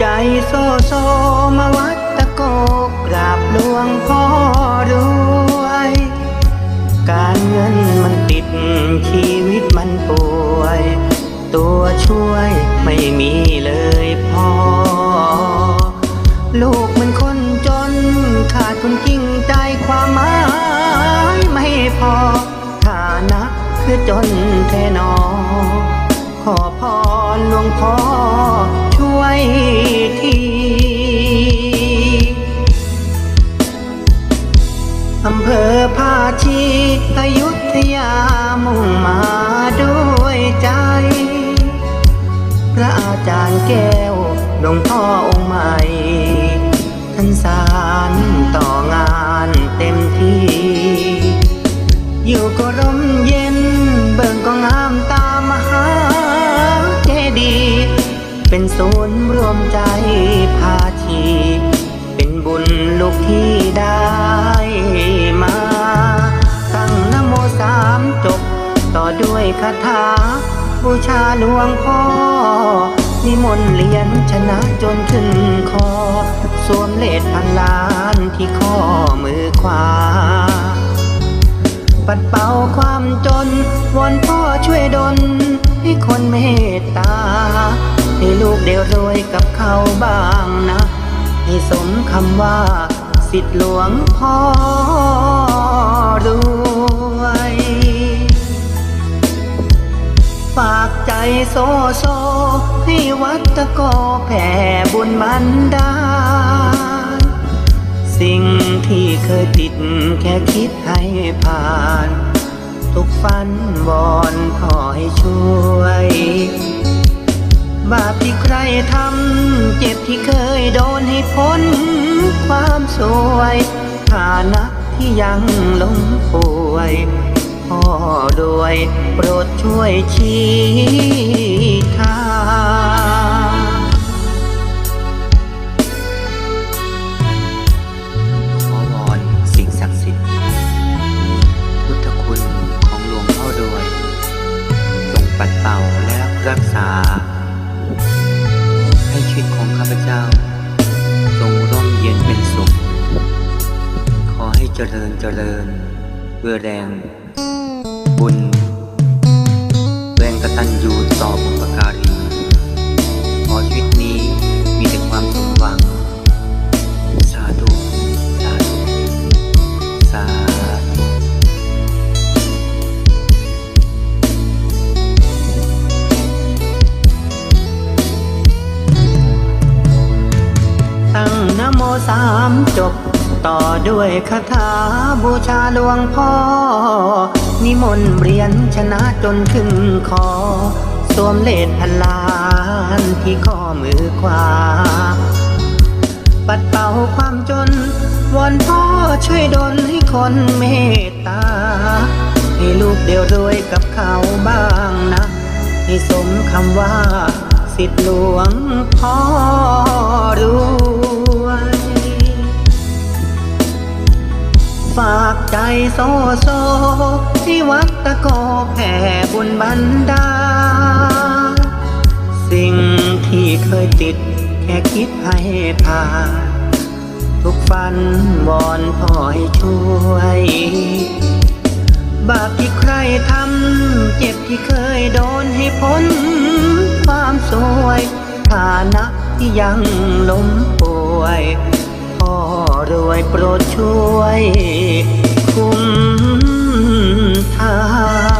ใจโซโซมาวัดตะโกกราบหลวงพ่อรวย การเงินมันติดชีวิตมันป่วย ตัวช่วยไม่มีเลยพอ ลูกมันคนจน ขาดคนจริงใจความหมายไม่พอ ฐานะคือจนแท้หนอขอพ่อ รหลวงพ่อช่วยทีอำเภอภาชีอยุธยามุ่งมาด้วยใจ พระอาจารย์แก้วหลวงพ่อองค์ใหม่ ท่านสารต่องานเต็มที่ อยู่ก็ร่มเย็นเบิ่งก็งามตา เป็นศูนย์รวมใจพาชีเป็นบุญลูกที่ได้มา ตั้งนโมสามจบ ต่อด้วยคาถา บูชาหลวงพ่อ นิมนต์เหรียญชนะจนขึ้นคอ สวมเลดพันล้านที่ข้อมือขวา ปัดเป่าความจนวอนพ่อช่วยดลให้คนเมตตา ให้ลูกเดียวรวยกับเขาบ้างนะ ให้สมคำว่า สิทธิหลวงพ่อรวย ฝากใจโซโซ ให้วัดตะโกแผ่บุญบันดาสิ่งที่เคยติดแค่คิดให้ผ่าน ทุกฝันวอนขอให้ช่วย บาปที่ใครทำ เจ็บที่เคยโดนให้พ้น ความสวยฐานะที่ยังล้มป่วยพ่อด้วยโปรดช่วยชี้ทางขอวอนสิ่งศักดิ์สิทธิ์พุทธคุณของหลวงพ่อรวยจงปัดเป่าและรักษา ให้ชีวิตของข้าพเจ้าจงร่มเย็นเป็นสุข ขอให้เจริญเจริญด้วยแรง บุญ แรงกระตันยูต่อบุพการีขอชีวิตามจบ ต่อด้วยคาถาบูชาหลวงพ่อ นิมนต์เรียนชนะจนถึงคอ สวมเลดพันล้านที่ข้อมือขวา ปัดเป่าความจนวอนพ่อช่วยดลให้คนเมตตา ให้ลูกเดียวรวยกับเขาบ้างนะ ให้สมคำว่าสิทธิหลวงพ่อร ใจโซโซที่วัดตะโกแผ่บุญบันดา สิ่งที่เคยติดแค่คิดให้ผ่านทุกฝันวอนพ่อให้ช่วย บาปที่ใครทำเจ็บที่เคยโดนให้พ้น ความสวยฐานะที่ยังล้มป่วยพ่อรวยโปรดช่วย คุณทาง